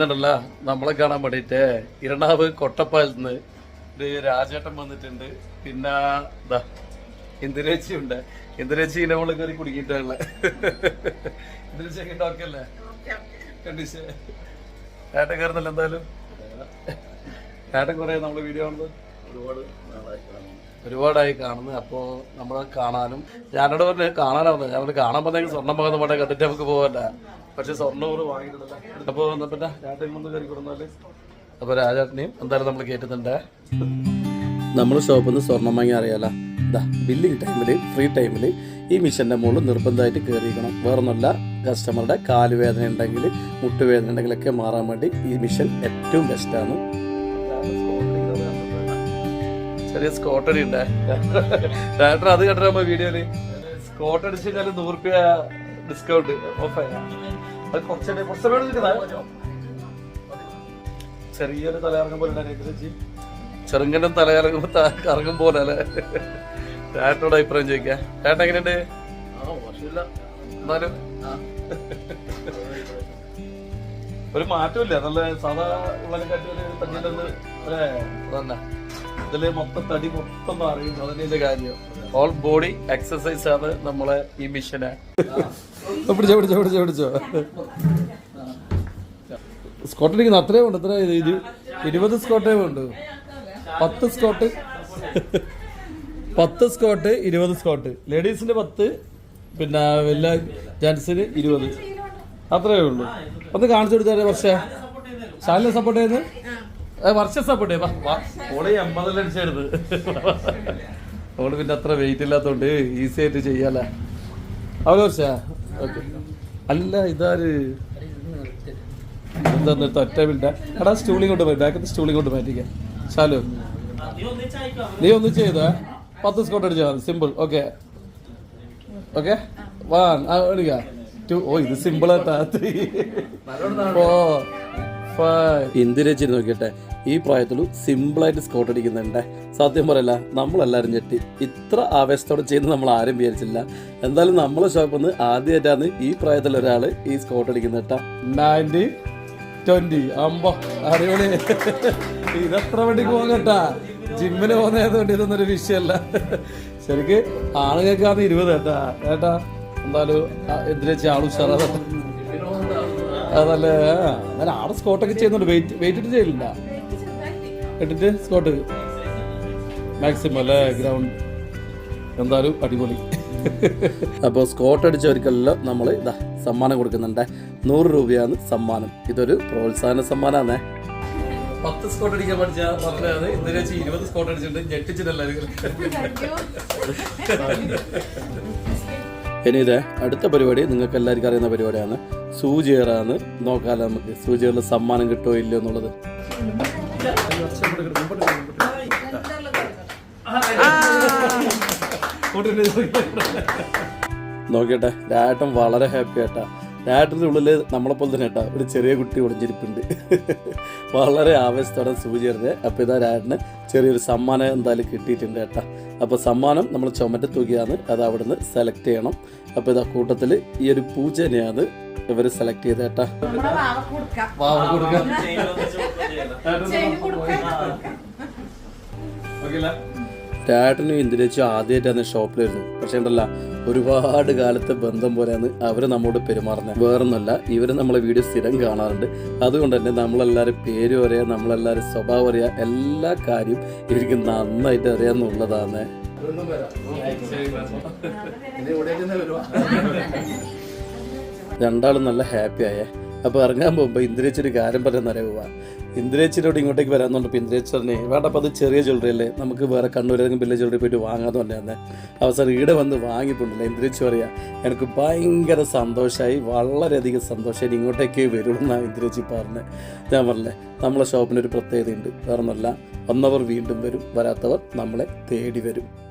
എന്നിട്ടല്ല നമ്മളെ കാണാൻ വേണ്ടിയിട്ട് ഇരണാവ് കൊട്ടപ്പാലത്ത് നിന്ന് ഒരു രാജേട്ടൻ വന്നിട്ടുണ്ട്. പിന്നെ ഇതാ ഇന്ദിരേച്ചി ഉണ്ട്. ഇന്ദിരേച്ചി നമ്മൾ കയറി കുടുങ്ങിയിട്ടുള്ള ഇന്ദിരേച്ചി ഓക്കെ അല്ലേ? കണ്ടീഷൻ ഏട്ടൻ കയറുന്നില്ല എന്തായാലും? ഏട്ടൻ കുറേ നമ്മൾ വീഡിയോ കാണുന്നത്. ഒരുപാട് നാളായി കാണുന്നു. ഒരുപാടായി കാണുന്നത് അപ്പോൾ നമ്മൾ കാണാനും ഞാനോട് പറഞ്ഞ കാണാനാണ് ഞാൻ പറഞ്ഞ് കാണാൻ പറഞ്ഞെങ്കിൽ സ്വർണം പകർന്ന് പോട്ടെ കണ്ടിട്ട് നമുക്ക് പോകല്ല പക്ഷെ സ്വർണം വാങ്ങിയിട്ടില്ല അപ്പോൾ പിന്നെ കയറി കൊടുത്താൽ അപ്പോൾ രാജാട്ടിനെയും എന്തായാലും നമ്മൾ കേട്ടുന്നുണ്ട് നമ്മൾ ഷോപ്പിൽ നിന്ന് സ്വർണം വാങ്ങി അറിയാലോ. ഇതാ ബില്ലിംഗ് ടൈമിൽ ഫ്രീ ടൈമിൽ ഈ മിഷന്റെ മുകളിൽ നിർബന്ധമായിട്ട് കയറിയിരിക്കണം. വേറൊന്നുമല്ല കസ്റ്റമറുടെ കാലുവേദന ഉണ്ടെങ്കിൽ മുട്ടുവേദന ഉണ്ടെങ്കിലൊക്കെ മാറാൻ വേണ്ടി ഈ മിഷൻ ഏറ്റവും ബെസ്റ്റാണ് ചെറിയ സ്കോട്ടടി ഉണ്ടേ ഡയറക്ടർ അത് കണ്ടിട്ട് വീഡിയോയിൽ സ്കോട്ട് അടിച്ചു കഴിഞ്ഞാൽ നൂറ് രൂപ ഡിസ്കൗണ്ട് ഓഫ് അത് കുറച്ചുകൂടെ കുറച്ച് സമയം? ചെറിയൊരു തലയിറങ്ങും പോലെ ചെറുങ്കനും തലയിറങ്ങുമ്പോ ത- കറങ്ങും പോലെ അല്ലേ ചേട്ടനോട് അഭിപ്രായം ചോദിക്കാം ചേട്ടൻ എങ്ങനെയുണ്ട് എന്നാലും. ഒരു മാറ്റമില്ല നല്ല സാധാ ഉള്ളതിനെക്കാട്ടി ഒരു തഞ്ഞില്ലെന്ന് അല്ലേ അതന്നെ മൊത്തം തടി മൊത്തം മാറിയും അതിന്റെ കാര്യം. ഓൾ ബോഡി എക്സസൈസ് ആണ് നമ്മളെ ഈ മിഷന് പിടിച്ചോ പിടിച്ചോ പിടിച്ചോ പിടിച്ചോ. സ്കോട്ട് അടിക്കുന്ന അത്രയും ഉണ്ട് എത്ര ഇരുപത് സ്കോട്ടേ ഉണ്ട് പത്ത് സ്കോട്ട്. പത്ത് സ്കോട്ട് ഇരുപത് സ്കോട്ട്. ലേഡീസിന്റെ പത്ത് പിന്നെ എല്ലാ ജെന്റ്സിന് ഇരുപത്. അത്രയേ ഉള്ളൂ. ഒന്ന് കാണിച്ചു കൊടുത്താലേ പക്ഷേ. ശാലിനെ സപ്പോർട്ട് ചെയ്യുന്നത്? ഏ, വർഷം സപ്പോർട്ട് ചെയ്യ ഓളെ എൺപതെല്ലാം അടിച്ചെടുത്ത്. ഓൾ പിന്നെ അത്ര വെയിറ്റ് ഇല്ലാത്തോണ്ട് ഈസി ആയിട്ട് ചെയ്യാല അവൾ വർഷ ഓക്കെ അല്ല ഇതാര്? എന്താ നിർത്ത ഒറ്റ മിനിറ്റ് എടാ സ്റ്റൂളിങ് കൊണ്ട് പോയി. ബാക്കത്തെ സ്റ്റൂളിങ് കൊണ്ട് മാറ്റിക്കാം. ശാലു നീ ഒന്ന് ചെയ്തോ? പത്ത് സ്കോട്ട് അടിച്ചാൽ മതി. സിമ്പിൾ ഓക്കെ ഓക്കെ വൺ എടുക്ക. ടു ഓ ഇത് സിമ്പിൾ ആട്ടാ. ത്രീ ഫൈവ് നോക്കിയിട്ടെ ഈ പ്രായത്തിലും സിമ്പിളായിട്ട് സ്കോട്ട് അടിക്കുന്നുണ്ട്. സത്യം പറയല്ല നമ്മളെല്ലാവരും ഞെട്ടി. ഇത്ര ആവേശത്തോടെ ചെയ്യുന്ന നമ്മൾ ആരും വിചാരിച്ചില്ല. എന്തായാലും നമ്മളെ ഷോപ്പിൽ നിന്ന് ആദ്യമായിട്ടാണ് ഈ പ്രായത്തിൽ ഒരാൾ ഈ സ്കോട്ട് അടിക്കുന്നത് കേട്ടോ. നയന്റി ട്വന്റി അമ്പോ അടിപൊളി. ഇതെത്ര വണ്ടിക്ക് പോകാൻ കേട്ടാ? ജിമ്മിന് പോകുന്നതുകൊണ്ട് ഇതൊന്നും ഒരു വിഷയമല്ല. ശരിക്ക് ആളുകൾക്കാണ് ഇരുപത് കേട്ടാ. കേട്ടാ എന്തായാലും എന്തിനാ ആൾ ഉഷാറാ? അതല്ലേ? എന്നാലും ആടെ സ്കോട്ടൊക്കെ ചെയ്യുന്നുണ്ട്. വെയിറ്റ് വെയിറ്റ് ഇട്ട് ചെയ്യില്ല ഇട്ടിട്ട് സ്കോട്ട് മാക്സിമം അല്ലേ? ഗ്രൗണ്ട് എന്തായാലും അടിപൊളി. അപ്പോൾ സ്കോട്ട് അടിച്ചവർക്കെല്ലാം നമ്മൾ ഇതാ സമ്മാനം കൊടുക്കുന്നുണ്ട്. നൂറ് രൂപയാണ് സമ്മാനം. ഇതൊരു പ്രോത്സാഹന സമ്മാനമാണേ പത്ത് സ്കോട്ട് അടിക്കാൻ പഠിച്ച പറഞ്ഞത് ഇന്നലെ വെച്ച് ഇരുപത് സ്കോട്ട് അടിച്ചിട്ടുണ്ട്. ഞെട്ടിച്ചിട്ടല്ലായിരിക്കും ഇനി ഇത് അടുത്ത പരിപാടി നിങ്ങൾക്ക് എല്ലാവർക്കും അറിയുന്ന പരിപാടിയാണ്. സൂചിയറാണ് നോക്കാലോ നമുക്ക്. സൂചിയറിൽ സമ്മാനം കിട്ടുമോ ഇല്ലയോ എന്നുള്ളത്. നോക്കിയട്ടെ രാട്ടം വളരെ ഹാപ്പി ആയിട്ടാ. രാട്ടന്റെ ഉള്ളിൽ നമ്മളെപ്പോലെ തന്നെ കേട്ടോ. ഒരു ചെറിയ കുട്ടി ഒളിഞ്ഞിരിപ്പുണ്ട്. വളരെ ആവേശത്തോടെ സൂചിയറിഞ്ഞ് അപ്പോൾ ഇതാ രാജന് ചെറിയൊരു സമ്മാനം എന്തായാലും കിട്ടിയിട്ടുണ്ട് കേട്ടോ. അപ്പോൾ സമ്മാനം നമ്മൾ ചുമറ്റ് തുകയാണ് അത് അവിടുന്ന് സെലക്ട് ചെയ്യണം. അപ്പോൾ ഇതാ കൂട്ടത്തിൽ ഈ ഒരു പൂച്ചനെയാണ് ഇവർ സെലക്ട് ചെയ്ത് കേട്ടാ. കൊടുക്കാം. രാട്ടനും ഇന്ദിരച്ചും ആദ്യമായിട്ടാണ് ഷോപ്പിലായിരുന്നു പക്ഷെ ഉണ്ടല്ല ഒരുപാട് കാലത്തെ ബന്ധം പോലെയാണ് അവർ നമ്മോട് പെരുമാറുന്നത്. വേറൊന്നുമല്ല ഇവർ നമ്മളെ വീഡിയോ സ്ഥിരം കാണാറുണ്ട്. അതുകൊണ്ട് തന്നെ നമ്മളെല്ലാവരും പേരും അറിയാം നമ്മളെല്ലാവരും സ്വഭാവം അറിയാം എല്ലാ കാര്യവും ഇവർക്ക് നന്നായിട്ട് അറിയാമെന്നുള്ളതാണ് രണ്ടാളും നല്ല ഹാപ്പി ആയേ. അപ്പോൾ ഇറങ്ങാൻ പോകുമ്പോൾ ഇന്ദ്രിച്ചൊരു കാര്യം പറയുന്ന അറിയുക ഇന്ദ്രേച്ചിനോട് ഇങ്ങോട്ടേക്ക് വരാൻ പറഞ്ഞപ്പോൾ ഇന്ദ്രേച്ചറിനെ വേണ്ട അപ്പോൾ അത് ചെറിയ ജ്വല്ലറി അല്ലേ നമുക്ക് വേറെ കണ്ണൂരേതെങ്കിലും വലിയ ജ്വല്ലറി പോയിട്ട് വാങ്ങാൻ തന്നെ. അവസാനം ഈടെ വന്ന് വാങ്ങിപ്പോണ്ടല്ലോ ഇന്ദ്രേച്ചി പറയാ എനിക്ക് ഭയങ്കര സന്തോഷമായി വളരെയധികം സന്തോഷമായി ഇങ്ങോട്ടേക്ക് വരുള്ളൂ ഇന്ദ്രേച്ചി പറഞ്ഞത് ഞാൻ പറഞ്ഞേ നമ്മളെ ഷോപ്പിനൊരു പ്രത്യേകതയുണ്ട്. വേറെ ഒന്നുമല്ല വന്നവർ വീണ്ടും വരും വരാത്തവർ നമ്മളെ തേടി വരും.